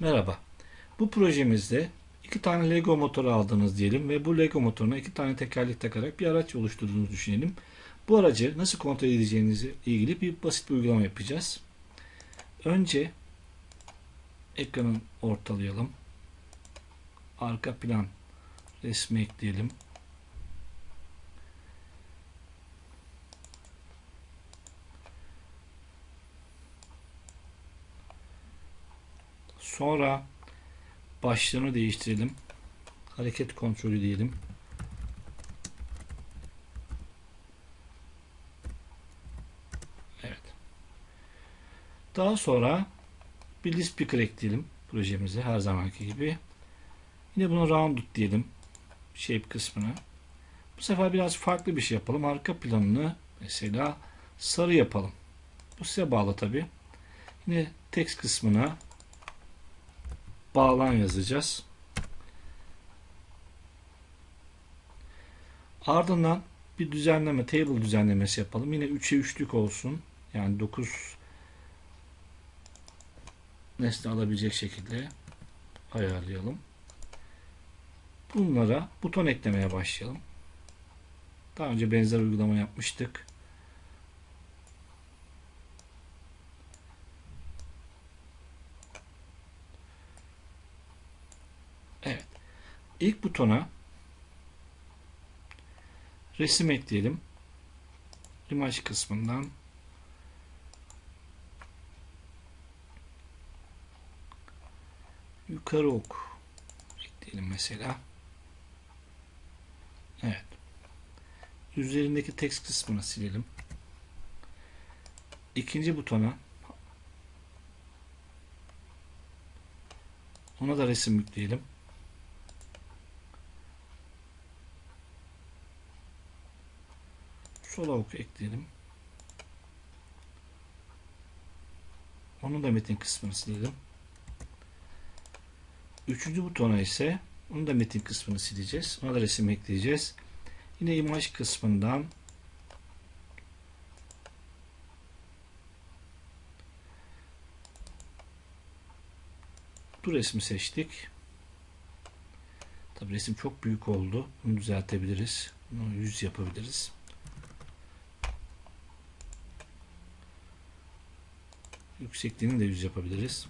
Merhaba. Bu projemizde iki tane Lego motoru aldınız diyelim ve bu Lego motoruna iki tane tekerlek takarak bir araç oluşturduğunuzu düşünelim. Bu aracı nasıl kontrol edeceğinizi ilgili bir basit bir uygulama yapacağız. Önce ekranı ortalayalım. Arka plan resmi ekleyelim. Sonra başlığını değiştirelim. Hareket kontrolü diyelim. Evet. Daha sonra bir list picker ekleyelim projemize her zamanki gibi. Yine buna rounded diyelim. Shape kısmına. Bu sefer biraz farklı bir şey yapalım. Arka planını mesela sarı yapalım. Bu size bağlı tabi. Yine text kısmına bağlan yazacağız. Ardından bir düzenleme, table düzenlemesi yapalım. Yine 3'e 3'lük olsun. Yani 9 nesne alabilecek şekilde ayarlayalım. Bunlara buton eklemeye başlayalım. Daha önce benzer uygulama yapmıştık. Evet. İlk butona resim ekleyelim. İmaj kısmından yukarı ok ekleyelim mesela. Evet. Üzerindeki text kısmını silelim. İkinci butona ona da resim yükleyelim. Sola ok ekleyelim. Onun da metin kısmını silelim. Üçüncü butona ise onun da metin kısmını sileceğiz. Ona da resim ekleyeceğiz. Yine imaj kısmından bu resmi seçtik. Tabi resim çok büyük oldu. Bunu düzeltebiliriz. Bunu yüz yapabiliriz. Yüksekliğini de yüz yapabiliriz.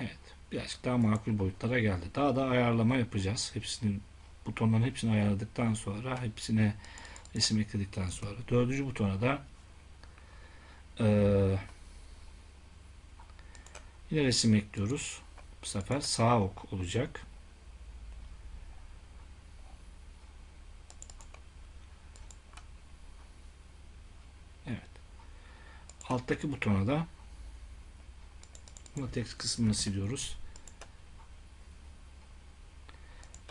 Evet. Birazcık daha makul boyutlara geldi. Daha da ayarlama yapacağız. Hepsini butonların hepsini ayarladıktan sonra hepsine resim ekledikten sonra dördüncü butona da e, yine resim ekliyoruz. Bu sefer sağ ok olacak. Evet. Alttaki butona da bu text kısmını siliyoruz.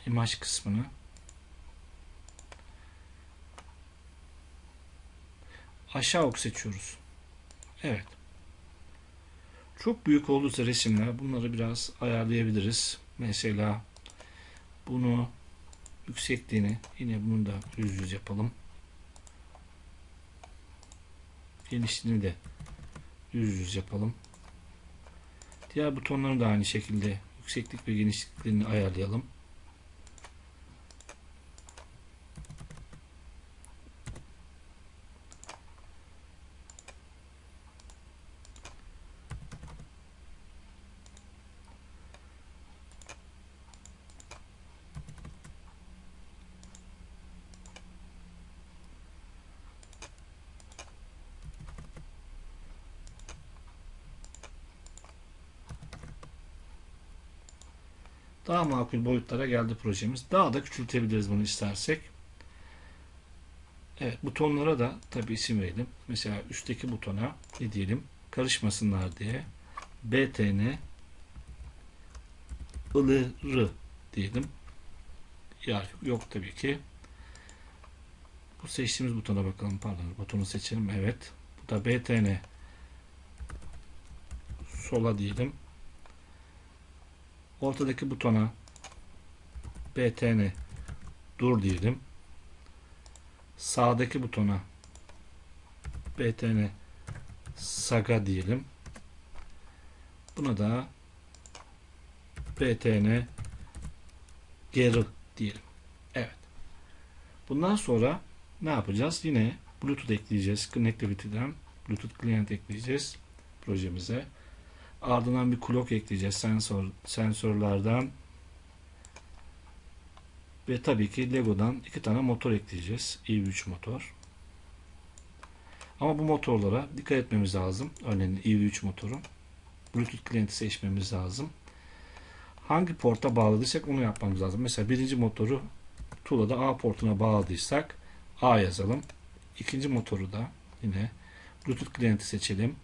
İmaj kısmını aşağı ok seçiyoruz. Evet. Çok büyük olursa resimler bunları biraz ayarlayabiliriz. Mesela bunu yüksekliğini yine bunu da yüz yüz yapalım. Genişliğini de yüz yüz yapalım. Diğer butonları da aynı şekilde yükseklik ve genişliklerini ayarlayalım. Daha makul boyutlara geldi projemiz. Daha da küçültebiliriz bunu istersek. Evet butonlara da tabi isim verelim. Mesela üstteki butona ne diyelim? Karışmasınlar diye btn ılırı diyelim. Yer yok tabii ki. Bu seçtiğimiz butona bakalım. Pardon butonu seçelim. Evet. Bu da btn sola diyelim. Ortadaki butona btn dur diyelim. Sağdaki butona btn saga diyelim. Buna da PTN geri diyelim. Evet. Bundan sonra ne yapacağız? Yine Bluetooth ekleyeceğiz. Connectivity'den Bluetooth client ekleyeceğiz projemize. Ardından bir clock ekleyeceğiz sensör sensörlerden. Ve tabii ki Lego'dan iki tane motor ekleyeceğiz. i3 motor. Ama bu motorlara dikkat etmemiz lazım. Örneğin i3 motoru. Bluetooth klienti seçmemiz lazım. Hangi porta bağladıysak onu yapmamız lazım. Mesela birinci motoru Tula'da A portuna bağladıysak A yazalım. İkinci motoru da yine Bluetooth klienti seçelim.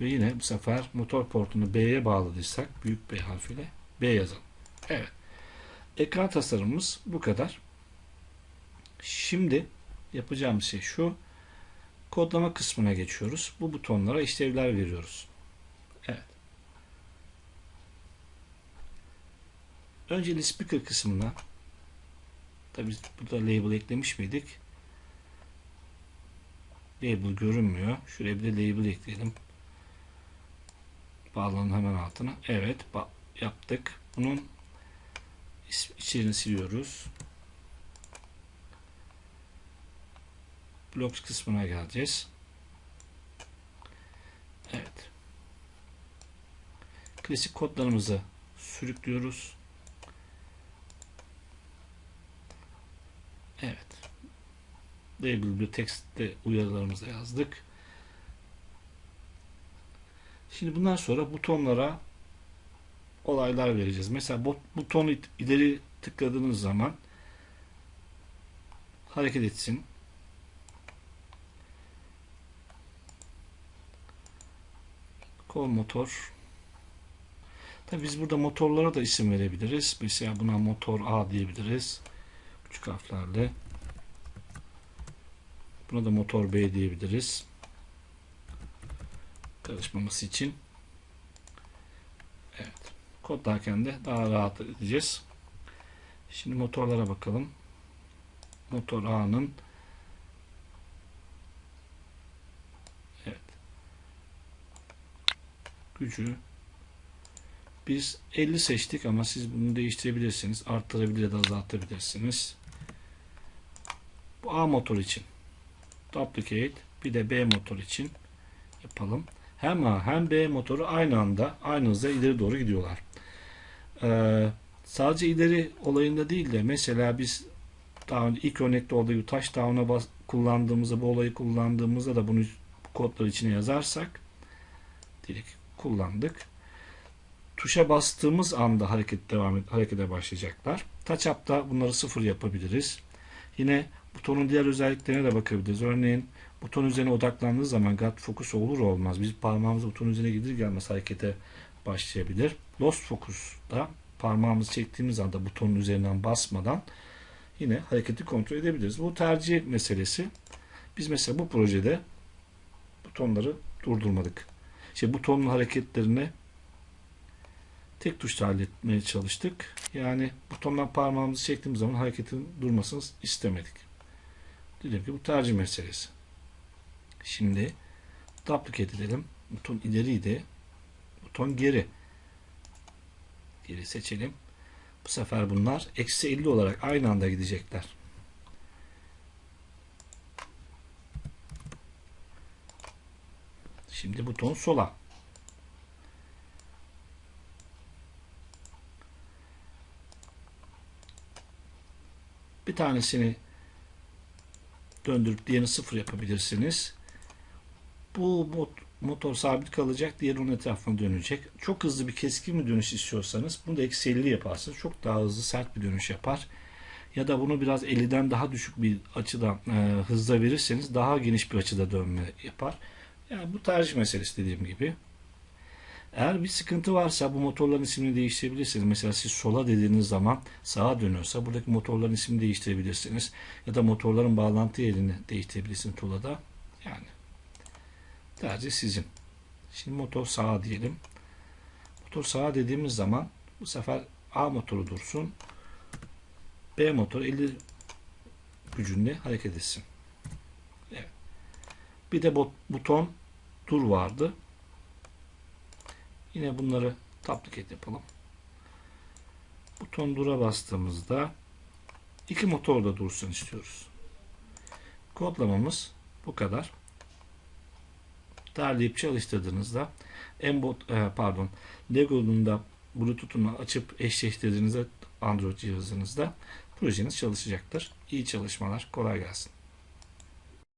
Ve yine bu sefer motor portunu B'ye bağladıysak büyük B harfiyle B yazalım. Evet. Ekran tasarımımız bu kadar. Şimdi yapacağımız şey şu. Kodlama kısmına geçiyoruz. Bu butonlara işlevler veriyoruz. Evet. Önce speaker kısmına tabi biz burada label eklemiş miydik? Label görünmüyor. Şuraya bir de label ekleyelim. Bağlanın hemen altına. Evet yaptık. Bunun içerini siliyoruz. Blocks kısmına geleceğiz. Evet. Klasik kodlarımızı sürüklüyoruz. Evet. Label bir textte uyarılarımızı yazdık. Şimdi bundan sonra butonlara olaylar vereceğiz. Mesela butonu ileri tıkladığınız zaman hareket etsin. Kol motor. Tabi biz burada motorlara da isim verebiliriz. Mesela buna motor A diyebiliriz. Küçük harflerle. Buna da motor B diyebiliriz. Karışmaması için. Evet. Kodlarken de daha rahat edeceğiz. Şimdi motorlara bakalım. Motor A'nın Evet. Gücü biz 50 seçtik ama siz bunu değiştirebilirsiniz. Arttırabilir ya da azaltabilirsiniz. Bu A motor için duplicate bir de B motor için yapalım. Hem A hem B motoru aynı anda aynı hızla ileri doğru gidiyorlar. Ee, sadece ileri olayında değil de mesela biz daha önce ilk örnekte olduğu gibi touchdown'a kullandığımızda bu olayı kullandığımızda da bunu kodlar içine yazarsak direkt kullandık. Tuşa bastığımız anda hareket devam et, harekete başlayacaklar. Touch up'ta bunları sıfır yapabiliriz. Yine butonun diğer özelliklerine de bakabiliriz. Örneğin buton üzerine odaklandığı zaman God Focus olur olmaz. Biz parmağımız buton üzerine gider gelmez harekete başlayabilir. Lost Focus'da parmağımızı çektiğimiz anda butonun üzerinden basmadan yine hareketi kontrol edebiliriz. Bu tercih meselesi. Biz mesela bu projede butonları durdurmadık. İşte butonun hareketlerini tek tuşla halletmeye çalıştık. Yani butondan parmağımızı çektiğimiz zaman hareketin durmasını istemedik. Dedim ki bu tercih meselesi. Şimdi duplicate edelim. Buton ileriydi. Buton geri. Geri seçelim. Bu sefer bunlar eksi 50 olarak aynı anda gidecekler. Şimdi buton sola. Bir tanesini döndürüp diğerini sıfır yapabilirsiniz. Bu motor sabit kalacak. Diğeri onun etrafına dönecek. Çok hızlı bir keskin bir dönüş istiyorsanız bunu da eksi 50 yaparsınız. Çok daha hızlı sert bir dönüş yapar. Ya da bunu biraz 50'den daha düşük bir açıdan e, hızla verirseniz daha geniş bir açıda dönme yapar. Yani bu tercih meselesi dediğim gibi. Eğer bir sıkıntı varsa bu motorların ismini değiştirebilirsiniz. Mesela siz sola dediğiniz zaman sağa dönüyorsa buradaki motorların ismini değiştirebilirsiniz. Ya da motorların bağlantı yerini değiştirebilirsiniz Tula'da. Yani tercih sizin. Şimdi motor sağa diyelim. Motor sağa dediğimiz zaman bu sefer A motoru dursun. B motoru 50 gücünde hareket etsin. Evet. Bir de buton dur vardı. Yine bunları duplicate yapalım. Buton dura bastığımızda iki motor da dursun istiyoruz. Kodlamamız bu kadar. Derleyip çalıştırdığınızda Embot, e, pardon Lego'nun da Bluetooth'unu açıp eşleştirdiğinizde Android cihazınızda projeniz çalışacaktır. İyi çalışmalar, kolay gelsin.